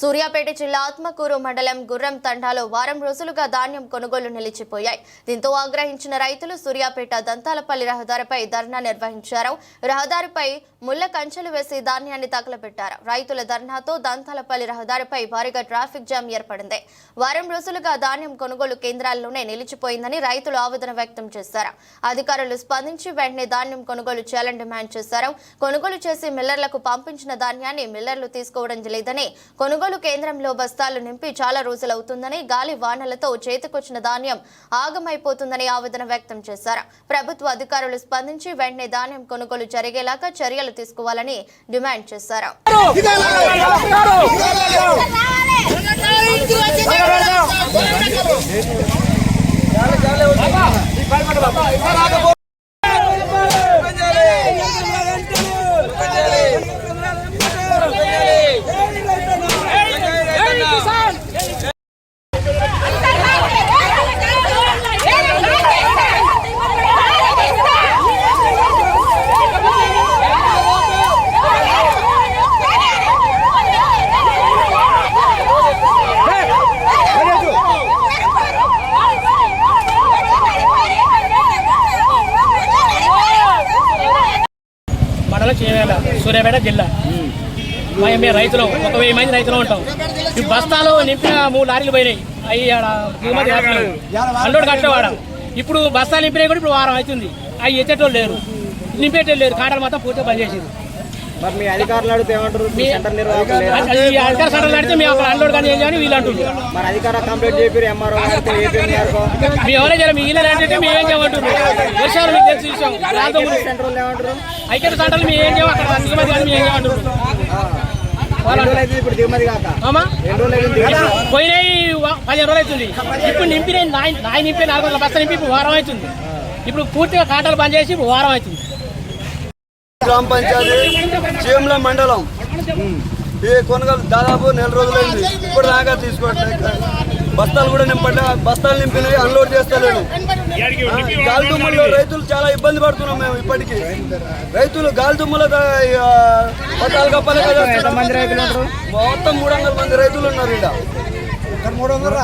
సూర్యాపేట జిల్లా ఆత్మకూరు మండలం గుర్రం తండాలో వారం రోజులుగా ధాన్యం కొనుగోలు నిలిచిపోయాయి. దీంతో ఆగ్రహించిన రైతులు సూర్యాపేట దంతాలపల్లి రహదారిపై ధర్నా నిర్వహించారు. రహదారిపై ముళ్ళ కంచెలు వేసి ధాన్యాన్ని తగలబెట్టారు. రైతుల ధర్నాతో దంతాలపల్లి రహదారిపై భారీగా ట్రాఫిక్ జామ్ ఏర్పడింది. వారం రోజులుగా ధాన్యం కొనుగోలు కేంద్రాల్లోనే నిలిచిపోయిందని రైతులు ఆవేదన వ్యక్తం చేశారు. అధికారులు స్పందించి వెంటనే ధాన్యం కొనుగోలు చేయాలని డిమాండ్ చేశారు. కొనుగోలు చేసి మిల్లర్లకు పంపించిన ధాన్యాన్ని మిల్లర్లు తీసుకోవడం లేదని కొనుగోలు కేంద్రంలో బస్తాలు నింపి చాలా రోజులవుతుందని గాలి వానలతో చేతికొచ్చిన ధాన్యం ఆగమైపోతుందని ఆవేదన వ్యక్తం చేశారు ప్రభుత్వ అధికారులు స్పందించి వెంటనే ధాన్యం కొనుగోలు జరిగేలాగా చర్యలు తీసుకోవాలని డిమాండ్ చేశారు మండలం చేయాల సూర్యాపేట జిల్లా. మేము రైతులు ఒక వెయ్యి మంది రైతులు ఉంటాం. ఈ బస్తాలు నింపిన మూడు లారీలు పోయినాయి. అవి ఆడ అల్లుడు కట్టేవాడ. ఇప్పుడు బస్తాలు నింపినాయి కూడా ఇప్పుడు వారం అవుతుంది. అవి ఎత్తేటోళ్ళు లేరు. నింపేటోళ్ళు లేరు. కాటలు మాత్రం పూర్తిగా పనిచేసింది మరి మీ అధికారులు అడిగితే ఏమంటారు? సెంటర్ నిర్వాహకులు ఈ అడిగితే మేము అక్కడ అల్లుడు కానీ ఏం చేయని వీళ్ళు అంటున్నారు మరి అధికార కంప్లైంట్ చెప్పారు ఎంఆర్ఓ గారికి ఏపీఎం గారికి మీ ఎవరే జర మీ ఇల్లు అంటే మేము ఏం వర్షాలు మీకు తెలిసి విషయం సెంటర్ ఏమంటారు? ఐక్యత మేము ఏం చేయము అక్కడ దిగుమతి కానీ మేము ఏం అయితే ఇప్పుడు దిగుమతి కాక? పోయినాయి వ- పదిహేను రోజులు అవుతుంది. ఇప్పుడు నింపిన నాయ నాయ నింపి నాలుగు వందల బస్తా నింపి వారం అవుతుంది. ఇప్పుడు పూర్తిగా కాంటాలు బంద్ చేసి ఇప్పుడు వారం అవుతుంది. గ్రామ పంచాయతీ చీమల మండలం. ఈ కొనగలు దాదాపు నెల రోజులైంది. ఇప్పుడు దాకా తీసుకోవట్లేదు. బస్తాలు కూడా నింపట్లే. బస్తాలు నింపినవి అన్లోడ్ చేస్తలేను. గాలిదుమ్ముల్లో రైతులు చాలా ఇబ్బంది పడుతున్నాం మేము ఇప్పటికీ. రైతులు గాలిదుమ్ముల పట్టాలు కప్పాలి మొత్తం మూడు వందల మంది రైతులు ఉన్నారు ఇక్కడ మూడు వందల?